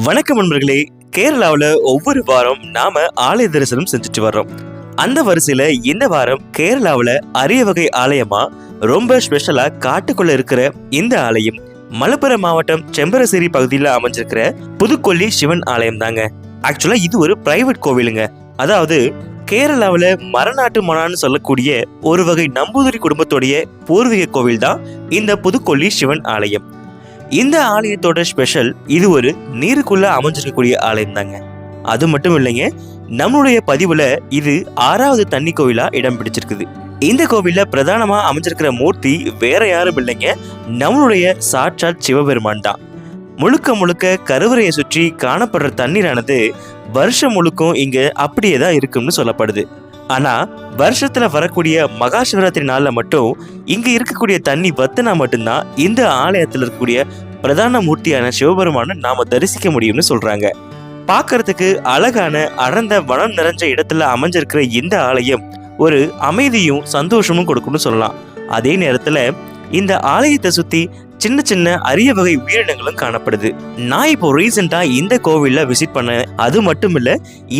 வணக்கம் நண்பர்களே. கேரளாவில் ஒவ்வொரு வாரம் நாம ஆலய தரிசனம் செஞ்சுட்டு வர்றோம். அந்த வரிசையில இந்த வாரம் கேரளாவில் அரிய வகை ஆலயமா ரொம்ப ஸ்பெஷலா காட்டுக்குள்ள இருக்கிற இந்த ஆலயம் மலப்புரம் மாவட்டம் செம்பரசேரி பகுதியில் அமைஞ்சிருக்கிற புதுக்கொல்லி சிவன் ஆலயம் தாங்க. ஆக்சுவலா இது ஒரு பிரைவேட் கோவிலுங்க. அதாவது கேரளாவில் மரநாட்டு மனான்னு சொல்லக்கூடிய ஒரு வகை நம்பூதிரி குடும்பத்துடைய பூர்வீக கோவில் தான் இந்த புதுக்கொல்லி சிவன் ஆலயம். இந்த ஆலயத்தோட ஸ்பெஷல் இது ஒரு நீருக்குள்ள அமைஞ்சிருக்கக்கூடிய ஆலயம் தாங்க. அது மட்டும் இல்லைங்க நம்மளுடைய பதிவுல இது ஆறாவது தண்ணி கோவிலா இடம் பிடிச்சிருக்குது. இந்த கோவில்ல பிரதானமா அமைஞ்சிருக்கிற மூர்த்தி வேற யாரும் இல்லைங்க நம்மளுடைய சாட்சாத் சிவபெருமான் தான். முழுக்க முழுக்க கருவறையை சுற்றி காணப்படுற தண்ணீரானது வருஷம் முழுக்கும் இங்க அப்படியே தான் இருக்கும்னு சொல்லப்படுது. ஆனா வருஷத்துல வரக்கூடிய மகா சிவராத்திரி நாளில் மட்டும் இங்க இருக்கக்கூடிய தண்ணி வத்தினா மட்டும்தான் இந்த ஆலயத்துல இருக்கக்கூடிய பிரதான மூர்த்தியான சிவபெருமானை நாம தரிசிக்க முடியும்னு சொல்றாங்க. பார்க்கறதுக்கு அழகான அடர்ந்த வனம் நிறைஞ்ச இடத்துல அமைஞ்சிருக்கிற இந்த ஆலயம் ஒரு அமைதியும் சந்தோஷமும் கொடுக்கும்னு சொல்லலாம். அதே நேரத்துல இந்த ஆலயத்தை சுத்தி சின்ன சின்ன அரிய வகை உயிரினங்களும் காணப்படுது. நான் இப்போ ரீசெண்டா இந்த கோவில்ல விசிட் பண்ணேன். அது மட்டும் இல்ல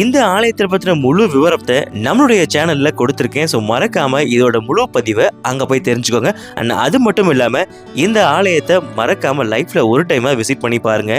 இந்த ஆலயத்தை பத்தின முழு விவரத்தை நம்மளுடைய சேனல்ல கொடுத்துருக்கேன். ஸோ மறக்காம இதோட முழு பதிவை அங்க போய் தெரிஞ்சுக்கோங்க. அண்ட் அது மட்டும் இல்லாம இந்த ஆலயத்தை மறக்காம லைஃப்ல ஒரு டைமா விசிட் பண்ணி பாருங்க.